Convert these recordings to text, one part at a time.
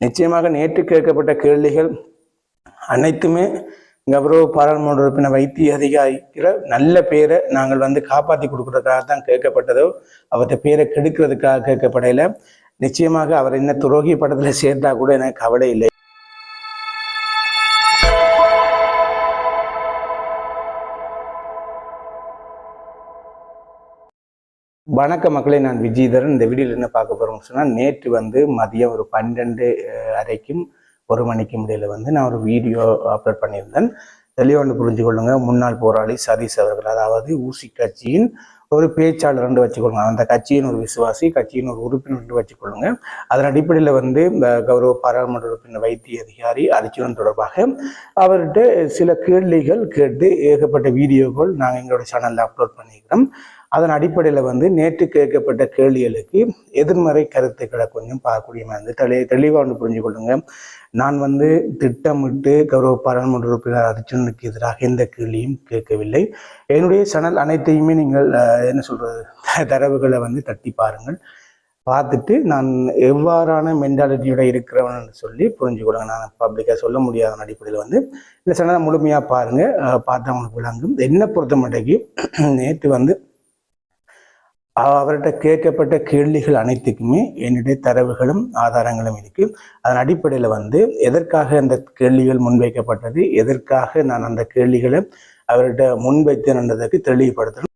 நிச்சயமாக நேற்று கேட்கப்பட்ட கேள்விகள் அனைத்துமே கௌரவ பாராளுமன்ற உறுப்பினர் வைத்திய அதிகாரிக்கிற நல்ல பேரை நாங்கள் வந்து காப்பாற்றி கொடுக்கறதுக்காக தான் கேட்கப்பட்டதோ அவற்றை பேரை கெடுக்கிறதுக்காக கேட்கப்படையில நிச்சயமாக அவர் என்ன துரோகி படத்தில் சேர்ந்தா கூட எனக்கு கவலை இல்லை. வணக்க மக்களை நான் விஜயதரன். இந்த வீடியோவில் என்ன பார்க்க போறோம்னு சொன்னால் நேற்று வந்து மதியம் ஒரு பன்னெண்டு அரைக்கும் ஒரு மணிக்கு முடியல வந்து நான் ஒரு வீடியோ அப்லோட் பண்ணியிருந்தேன். தெளிவாண்டு புரிஞ்சு கொள்ளுங்க. முன்னாள் போராளி சதீஷ் அவர்கள் அதாவது ஊசி கட்சியின் ஒரு பேச்சாளர் ரெண்டு வச்சுக்கொள்ளுங்க அந்த கட்சியின் ஒரு விசுவாசி கட்சியின் ஒரு உறுப்பினர் ரெண்டு வச்சுக்கொள்ளுங்க அதன் அடிப்படையில் வந்து இந்த கௌரவ பாராளுமன்ற உறுப்பினர் வைத்திய அதிகாரி அர்ஜுனன் தொடர்பாக அவர்கிட்ட சில கேள்விகள் கேட்டு ஏகப்பட்ட வீடியோக்கள் நாங்கள் எங்களோட சேனலில் அப்லோட் பண்ணிக்கிறோம் அதன் அடிப்படையில் வந்து நேற்று கேட்கப்பட்ட கேள்விகளுக்கு எதிர்மறை கருத்துக்களை கொஞ்சம் பார்க்கக்கூடிய மாதிரி தெளி தெளிவாக ஒன்று புரிஞ்சு கொள்ளுங்க. நான் வந்து திட்டமிட்டு கௌரவ பாராளுமன்ற உறுப்பினர் அர்ஜுனனுக்கு எதிராக எந்த கேள்வியும் கேட்கவில்லை. என்னுடைய சேனல் அனைத்தையுமே நீங்கள் என்ன சொல்கிறது தரவுகளை வந்து தட்டி பாருங்கள். பார்த்துட்டு நான் எவ்வாறான மென்டாலிட்டியோட இருக்கிறவன் சொல்லி புரிஞ்சு கொடுங்க நான் பப்ளிக்காக சொல்ல முடியாத அடிப்படையில் வந்து இந்த சேனலை முழுமையாக பாருங்கள் பார்த்தா உங்களுக்கு விளங்கும். என்னை பொறுத்த மட்டும் நேற்று வந்து அவர்கிட்ட கேட்கப்பட்ட கேள்விகள் அனைத்துக்குமே என்னுடைய தரவுகளும் ஆதாரங்களும் இருக்கு. அதன் அடிப்படையில் வந்து எதற்காக அந்த கேள்விகள் முன்வைக்கப்பட்டது எதற்காக நான் அந்த கேள்விகளை அவர்கிட்ட முன்வைத்தேன்றதுக்கு தெளிவுபடுத்தணும்.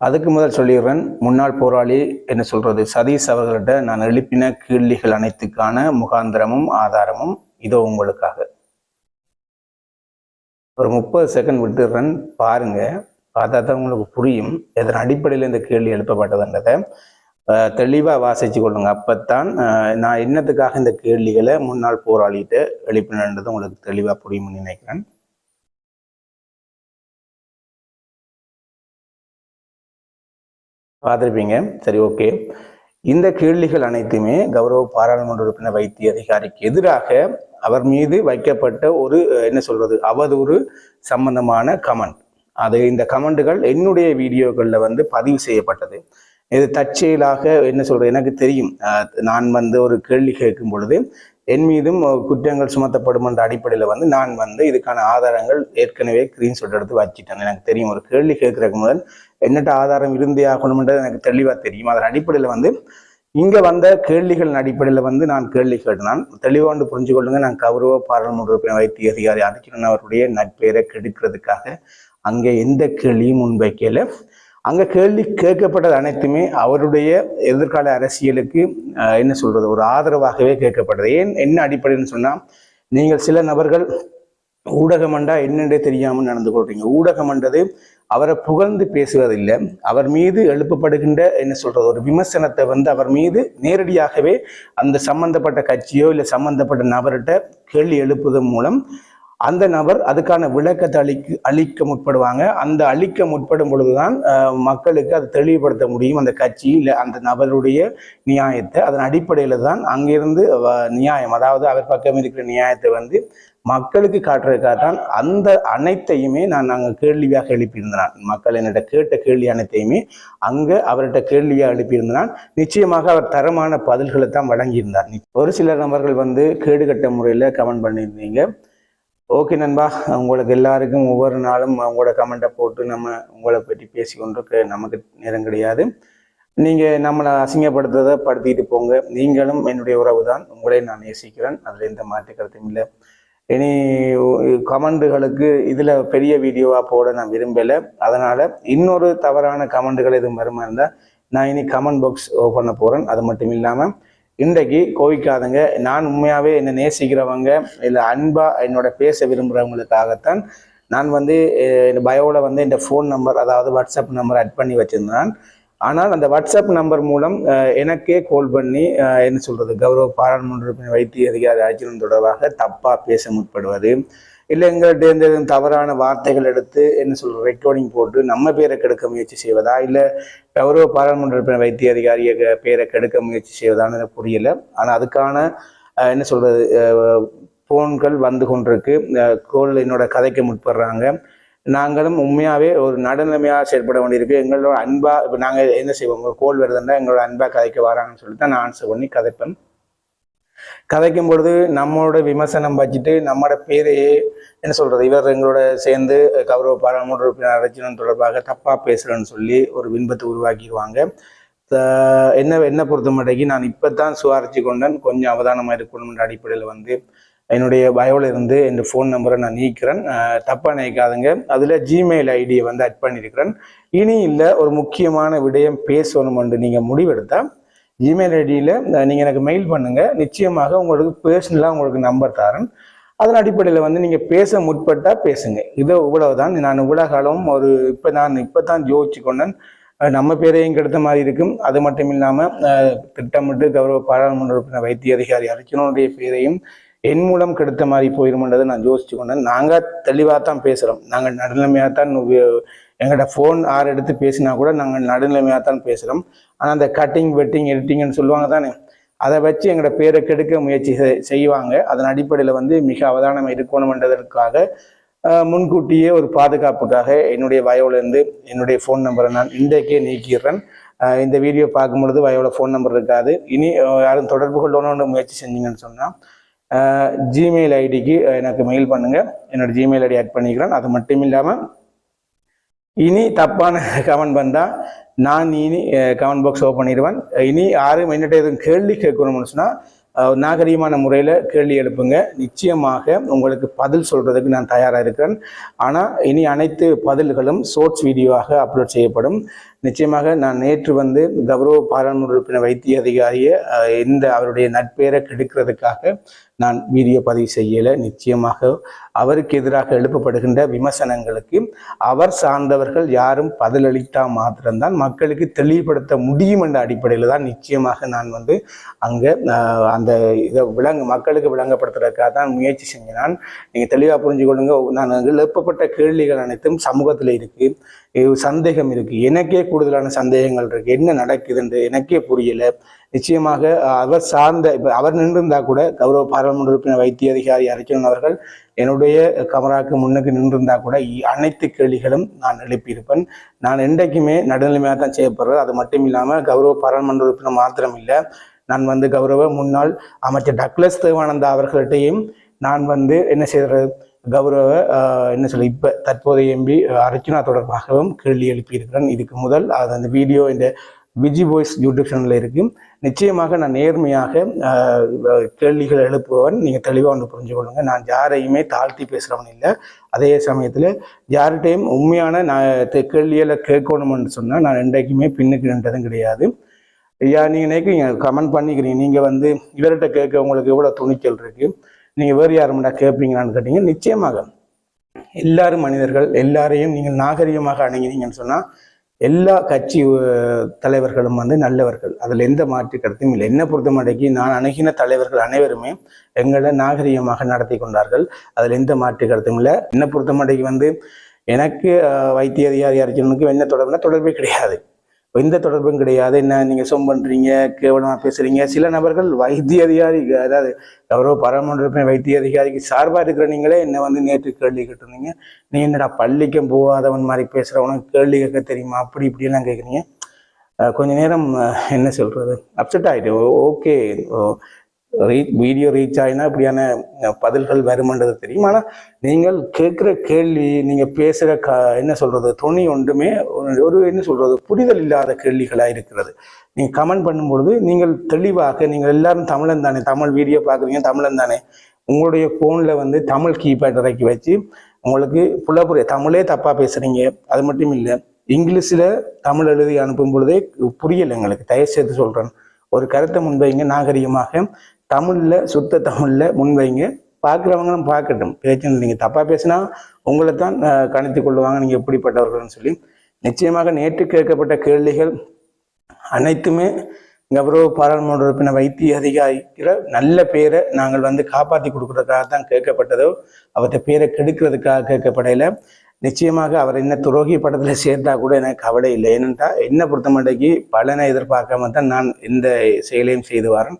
அதுக்கு முதல் சொல்லிடுறேன் முன்னாள் போராளி என்ன சொல்றது சதீஷ் அவர்கள்ட்ட நான் எழுப்பின கேள்விகள் அனைத்துக்கான முகாந்திரமும் ஆதாரமும் இதோ உங்களுக்காக. ஒரு முப்பது செகண்ட் விட்டுடுறேன் பாருங்கள் பார்த்தா தான் உங்களுக்கு புரியும். எதன் அடிப்படையில் இந்த கேள்வி எழுப்பப்பட்டதுன்றதை. அஹ், தெளிவா வாசிச்சு கொள்ளுங்க. அப்போத்தான் நான் என்னத்துக்காக இந்த கேள்விகளை முன்னாள் போராளிட்டு எழுப்பினது உங்களுக்கு தெளிவாக புரியும்னு நினைக்கிறேன். பார்த்துருப்பீங்க. சரி ஓகே. இந்த கேள்விகள் அனைத்துமே கௌரவ பாராளுமன்ற உறுப்பினர் வைத்திய அதிகாரிக்கு எதிராக அவர் மீது வைக்கப்பட்ட ஒரு என்ன சொல்றது அவதூறு சம்பந்தமான கமெண்ட். அது இந்த கமெண்டுகள் என்னுடைய வீடியோக்களில் வந்து பதிவு செய்யப்பட்டது. இது தற்செயலாக என்ன சொல்றது எனக்கு தெரியும். நான் வந்து ஒரு கேள்வி கேட்கும் பொழுது என் மீதும் குற்றங்கள் சுமத்தப்படும் என்ற அடிப்படையில் வந்து நான் வந்து இதுக்கான ஆதாரங்கள் ஏற்கனவே ஸ்க்ரீன்ஷாட் எடுத்து வச்சுட்டேன். எனக்கு தெரியும். ஒரு கேள்வி கேட்கறதுக்கு முதல் என்னட்ட ஆதாரம் இருந்தே ஆகணும்ன்றது எனக்கு தெளிவாக தெரியும். அதன் அடிப்படையில் வந்து இங்கே வந்த கேள்விகளின் அடிப்படையில் வந்து நான் கேள்வி கேட்டினான் தெளிவாண்டு புரிஞ்சு கொள்ளுங்க நான் கௌரவ பாராளுமன்ற உறுப்பினர் வைத்திய அதிகாரி அர்ஜுனன் அவருடைய நட்பெயரை கெடுக்கிறதுக்காக அங்கே எந்த கேள்வியும் முன்வைக்கல அங்கே கேள்வி கேட்கப்பட்டது அனைத்துமே அவருடைய எதிர்கால அரசியலுக்கு என்ன சொல்றது ஒரு ஆதரவாகவே கேட்கப்பட்டது. ஏன் என்ன அடிப்படைன்னு சொன்னால் நீங்கள் சில நபர்கள் ஊடகமண்டா என்னென்றே தெரியாமல் நடந்து கொள்றீங்க. ஊடகமன்றது அவரை புகழ்ந்து பேசுவதில்லை. அவர் மீது எழுப்பப்படுகின்ற என்ன சொல்றது ஒரு விமர்சனத்தை வந்து அவர் மீது நேரடியாகவே அந்த சம்பந்தப்பட்ட கட்சியோ இல்லை சம்பந்தப்பட்ட நபர்கிட்ட கேள்வி எழுப்புவதன் மூலம் அந்த நபர் அதுக்கான விளக்கத்தை அளிக்க அளிக்க முற்படுவாங்க. அந்த அளிக்க முற்படும் பொழுதுதான் மக்களுக்கு அதை தெளிவுபடுத்த முடியும். அந்த கட்சி இல்லை அந்த நபருடைய நியாயத்தை. அதன் அடிப்படையில் தான் அங்கிருந்து வ- நியாயம் அதாவது அவர் பக்கம் இருக்கிற நியாயத்தை வந்து மக்களுக்கு காட்டுறதுக்காக தான் அந்த அனைத்தையுமே நான் நாங்கள் கேள்வியாக எழுப்பியிருந்தேன். மக்கள் என்னிட்ட கேட்ட கேள்வி அனைத்தையுமே அங்கே அவர்கிட்ட கேள்வியாக எழுப்பியிருந்தான். நிச்சயமாக அவர் தரமான பதில்களை தான் வழங்கியிருந்தார். ஒரு சில நபர்கள் வந்து கேடுகட்ட முறையில் கமெண்ட் பண்ணியிருந்தீங்க. ஓகே நண்பா உங்களுக்கு எல்லாருக்கும் ஒவ்வொரு நாளும் உங்களோட கமெண்ட்டை போட்டு நம்ம உங்களை பற்றி பேசி கொண்டிருக்க நமக்கு நேரம் கிடையாது. நீங்கள் நம்மளை அசிங்கப்படுத்துறதை படுத்திட்டு போங்க. நீங்களும் என்னுடைய உறவு தான் உங்களை நான் நேசிக்கிறேன். அதில் எந்த மாற்று கருத்தும் இல்லை. இனி கமெண்டுகளுக்கு இதில் பெரிய வீடியோவாக போட நான் விரும்பலை. அதனால் இன்னொரு தவறான கமெண்டுகள் எதுவும் வருமா இருந்தால் நான் இனி கமெண்ட் பாக்ஸ் பண்ண போகிறேன் அது மட்டும் இல்லாமல் இன்றைக்கு கோவிக்காதங்க. நான் உண்மையாகவே என்னை நேசிக்கிறவங்க இல்லை அன்பாக என்னோட பேச விரும்புகிறவங்களுக்காகத்தான் நான் வந்து இந்த பயோவில் வந்து இந்த ஃபோன் நம்பர் அதாவது வாட்ஸ்அப் நம்பர் ஆட் பண்ணி வச்சுருந்தான். ஆனால் அந்த வாட்ஸ்அப் நம்பர் மூலம் எனக்கே கால் பண்ணி என்ன சொல்கிறது கௌரவ பாராளுமன்ற வைத்திய அதிகாரி அர்ஜுனன் தொடர்பாக தப்பாக பேச முற்படுவது இல்லை எங்கள்கிட்ட தவறான வார்த்தைகள் எடுத்து என்ன சொல்கிற ரெக்கார்டிங் போட்டு நம்ம பேரை கெடுக்க முயற்சி செய்வதா? இல்லை கௌரவ பாராளுமன்ற வைத்திய அதிகாரிய பேரை கெடுக்க முயற்சி செய்வதான்னு எனக்கு புரியல. ஆனால் அதுக்கான என்ன சொல்கிறது ஃபோன்கள் வந்து கொண்டிருக்கு. கோல் என்னோட கதைக்கு முற்படுறாங்க. நாங்களும் உண்மையாகவே ஒரு நடுநிலைமையாக செயல்பட வேண்டியிருக்கு. எங்களோட அன்பா இப்போ நாங்கள் என்ன செய்வோம்? ஒரு கோல் வருதுன்னா எங்களோட அன்பா கதைக்க வராங்கன்னு சொல்லிட்டு தான் நான் ஆன்சர் பண்ணி கதைப்பேன். கதைக்கும் பொழுது நம்மளோட விமர்சனம் வச்சுட்டு நம்மளோட பேரையே என்ன சொல்றது இவர் எங்களோட சேர்ந்து கௌரவ பாராளுமன்ற உறுப்பினர் அர்ச்சனன் தொடர்பாக தப்பா பேசுறேன்னு சொல்லி ஒரு பின்பத்தை உருவாக்கிடுவாங்க. என்ன என்ன பொறுத்த மாட்டேங்கி நான் இப்பதான் சுவாரிச்சு கொண்டேன். கொஞ்சம் அவதானமா இருக்கணும்ன்ற அடிப்படையில் வந்து என்னுடைய பயோல இருந்து என் ஃபோன் நம்பரை நான் நீக்கிறேன். தப்பாக தப்பா நினைக்காதுங்க. அதுல ஜிமெயில் ஐடியை வந்து அட் பண்ணியிருக்கிறேன். இனி இல்லை ஒரு முக்கியமான விடயம் பேசணும்னு நீங்க முடிவெடுத்தா ஜிமெயில் ஐடியில் நீங்கள் எனக்கு மெயில் பண்ணுங்கள் நிச்சயமாக உங்களுக்கு பர்சனலாக உங்களுக்கு நம்பர் தரேன். அதன் அடிப்படையில் வந்து நீங்கள் பேச முற்பட்டா பேசுங்க. உவ்வளவு தான் நான் உலகாலம் காலம் ஒரு இப்போ நான் இப்போ தான் யோசிச்சு கொண்டேன் நம்ம பேரையும் கெடுத்த மாதிரி இருக்கும். அது மட்டும் இல்லாமல் திட்டமிட்டு கௌரவ பாராளுமன்ற உறுப்பினர் வைத்திய அதிகாரி அர்ச்சனனுடைய பேரையும் என் மூலம் கெடுத்த மாதிரி போயிருமன்றதை நான் யோசிச்சு கொண்டேன் நாங்கள் தெளிவாக தான் பேசுகிறோம் நாங்கள் நடுநிலைமையாக தான் எங்கள்கிட்ட ஃபோன் ஆறு எடுத்து பேசினா கூட நாங்கள் நடுநிலைமையாக தான் பேசுகிறோம் ஆனால் அந்த கட்டிங் வெட்டிங் எடிட்டிங்னு சொல்லுவாங்க தானே? அதை வச்சு எங்களோட பேரை கெடுக்க முயற்சி செய்வாங்க. அதன் அடிப்படையில் வந்து மிக அவதானம் இருக்கணுமென்றதற்காக முன்கூட்டியே ஒரு பாதுகாப்புக்காக என்னுடைய வயோலேருந்து என்னுடைய ஃபோன் நம்பரை நான் இன்றைக்கே நீக்கிடுறேன். இந்த வீடியோ பார்க்கும் பொழுது வயோல ஃபோன் நம்பர் இருக்காது. இனி யாரும் தொடர்பு கொள்ளணும்னு முயற்சி செஞ்சீங்கன்னு சொன்னால் ஜிமெயில் ஐடிக்கு எனக்கு மெயில் பண்ணுங்கள் என்னோடய ஜிமெயில் ஐடி ஆட் பண்ணிக்கிறேன். அது மட்டும் இல்லாமல் இனி தப்பான கமெண்ட் வந்தால் நான் இனி கமெண்ட் பாக்ஸ் ஓப்பன் பண்ணிடுவேன். இனி யாரும் என்னட்ட எதுவும் கேள்வி கேட்கணும்னு சொன்னால் நாகரீகமான முறையில் கேள்வி எழுப்புங்க. நிச்சயமாக உங்களுக்கு பதில் சொல்கிறதுக்கு நான் தயாராக இருக்கிறேன். ஆனால் இனி அனைத்து பதில்களும் ஷோர்ட்ஸ் வீடியோவாக அப்லோட் செய்யப்படும். நிச்சயமாக நான் நேற்று வந்து கௌரவ பாராளுமன்ற உறுப்பினர் வைத்திய அதிகாரியை இந்த அவருடைய நட்பெயரை கெடுக்கிறதுக்காக நான் வீடியோ பதிவு செய்யலை. நிச்சயமாக அவருக்கு எதிராக எழுப்பப்படுகின்ற விமர்சனங்களுக்கு அவர் சார்ந்தவர்கள் யாரும் பதிலளித்தால் மாத்திரம்தான் மக்களுக்கு தெளிவுபடுத்த முடியும் என்ற அடிப்படையில் தான் நிச்சயமாக நான் வந்து அங்கே அந்த இதை விளங்க மக்களுக்கு விளங்கப்படுத்துறதுக்காக தான் முயற்சி செஞ்சேன். நான் நீங்கள் தெளிவாக புரிஞ்சுக்கொள்ளுங்க. நான் எழுப்பப்பட்ட கேள்விகள் அனைத்தும் சமூகத்தில் இருக்குது சந்தேகம் இருக்கு. எனக்கே கூடுதலான சந்தேகங்கள் இருக்கு. என்ன நடக்குதுன்னு எனக்கே புரியல. நிச்சயமாக அவர் சார்ந்த இப்ப அவர் நின்றிருந்தா கூட கௌரவ பாராளுமன்ற உறுப்பினர் வைத்திய அதிகாரி அரைச்சன் அவர்கள் என்னுடைய கமராக்கு முன்னுக்கு நின்றிருந்தா கூட அனைத்து கேள்விகளும் நான் எழுப்பியிருப்பேன். நான் என்றைக்குமே நடுநிலைமையாக தான் செய்யப்படுறது. அது மட்டும் இல்லாமல் கௌரவ பாராளுமன்ற உறுப்பினர் மாத்திரம் இல்லை. நான் வந்து கௌரவ முன்னாள் அமைச்சர் டக்ளஸ் தேவானந்தா அவர்கள்ட்டையும் நான் வந்து என்ன செய்யறது கௌரவ என்ன சொல்ல இப்போ தற்போதைய எம்பி அர்ச்சனா தொடர்பாகவும் கேள்வி எழுப்பியிருக்கிறேன். இதுக்கு முதல் அது அந்த வீடியோ இந்த விஜி வாய்ஸ் யூடியூப் சேனலில் இருக்கு. நிச்சயமாக நான் நேர்மையாக கேள்விகள் எழுப்புவன் நீங்கள் தெளிவாக ஒன்று புரிஞ்சுக்கொள்ளுங்க நான் யாரையுமே தாழ்த்தி பேசுகிறவன் இல்லை. அதே சமயத்தில் யார்கிட்டையும் உண்மையான நான் கேள்வியில் கேட்கணும்னு சொன்னால் நான் என்றைக்குமே பின்னுக்கு நின்றதும் கிடையாது. ஐயா நீங்கள் நினைக்கிறீங்க கமெண்ட் பண்ணிக்கிறீங்க. நீங்கள் வந்து இவர்கிட்ட கேட்க உங்களுக்கு எவ்வளோ துணிச்சல் இருக்குது நீங்கள் வேறு யாருமெண்டா கேட்பீங்களான்னு கேட்டீங்க நிச்சயமாக. எல்லாரும் மனிதர்கள் எல்லாரையும் நீங்கள் நாகரிகமாக அணுகினீங்கன்னு சொன்னால் எல்லா கட்சி தலைவர்களும் வந்து நல்லவர்கள். அதில் எந்த மாற்று கருத்தும் இல்லை. என்னை பொறுத்த மட்டைக்கு நான் அணுகின தலைவர்கள் அனைவருமே எங்களை நாகரிகமாக நடத்தி கொண்டார்கள். அதில் எந்த மாற்று கருத்தும் இல்லை. என்னை பொறுத்த மட்டைக்கு வந்து எனக்கு வைத்திய அதிகாரி அரசனுக்கு என்ன தொடர்புனா தொடர்பே கிடையாது. எந்த தொடர்பும் கிடையாது. என்ன நீங்கள் சொம் பண்ணுறீங்க கேவலமாக பேசுறீங்க. சில நபர்கள் வைத்திய அதிகாரி அதாவது எவரோ பாராளுமன்ற வைத்திய அதிகாரிக்கு சார்பாக இருக்கிற நீங்களே என்ன வந்து நேற்று கேள்வி கேட்டிருந்தீங்க? நீ என்னடா பள்ளிக்கும் போகாதவன் மாதிரி பேசுகிறவனும் கேள்வி கேட்க தெரியுமா? அப்படி இப்படியெல்லாம் கேட்குறீங்க. கொஞ்ச நேரம் என்ன சொல்கிறது அப்செட் ஆகிட்டு ஓகே ரீச் வீடியோ ரீச் ஆகினா இப்படியான பதில்கள் வருமன்றது தெரியும். ஆனால் நீங்கள் கேட்குற கேள்வி நீங்கள் பேசுகிற க என்ன சொல்கிறது துணி ஒன்றுமே ஒரு- ஒரு என்ன சொல்கிறது புரிதல் இல்லாத கேள்விகளாக இருக்கிறது. நீங்கள் கமெண்ட் பண்ணும்பொழுது நீங்கள் தெளிவாக நீங்கள் எல்லாரும் தமிழன் தானே தமிழ் வீடியோ பார்க்குறீங்க தமிழன் தானே. உங்களுடைய ஃபோனில் வந்து தமிழ் கீபேட் இறக்கி வச்சு உங்களுக்கு புள்ள புரிய தமிழே தப்பாக பேசுகிறீங்க அது மட்டும் இல்லை இங்கிலீஷில் தமிழ் எழுதி அனுப்பும் பொழுதே புரியலை எங்களுக்கு. தயவு செய்து சொல்கிறேன் ஒரு கருத்தை முன்வைங்க நாகரிகமாக தமிழில் சுத்த தமிழில் முன்வைங்க. பார்க்குறவங்களும் பார்க்கட்டும். பிரச்சனை நீங்கள் தப்பாக பேசினா உங்களை தான் கணித்து கொள்ளுவாங்க. நீங்கள் எப்படிப்பட்டவர்கள்னு சொல்லி. நிச்சயமாக நேற்று கேட்கப்பட்ட கேள்விகள் அனைத்துமே கௌரவ பாராளுமன்ற உறுப்பினர் வைத்திய அதிகாரிக்கிற நல்ல பேரை நாங்கள் வந்து காப்பாற்றி கொடுக்குறதுக்காக தான் கேட்கப்பட்டதோ அவர்கிட்ட பேரை கெடுக்கிறதுக்காக கேட்கப்படையில நிச்சயமாக அவர் என்ன துரோகி படத்தில் சேர்த்தா கூட எனக்கு கவலை இல்லை. ஏனென்றால் என்ன பொறுத்த மாட்டேக்கு பலனை எதிர்பார்க்காம தான் நான் இந்த செயலையும் செய்து வரேன்.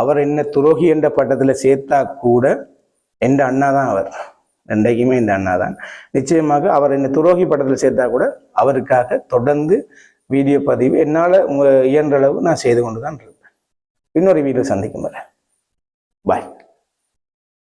அவர் என்ன துரோகி என்ற பட்டத்தில் சேர்த்தா கூட எந்த அண்ணா தான் அவர். என்றைக்குமே இந்த அண்ணா தான் நிச்சயமாக அவர் என்ன துரோகி படத்தில் சேர்த்தா கூட அவருக்காக தொடர்ந்து வீடியோ பதிவு என்னால் இயன்ற அளவு நான் செய்து கொண்டு தான் இருப்பேன். இன்னொரு வீடியோ சந்திக்கும் வரை. பாய்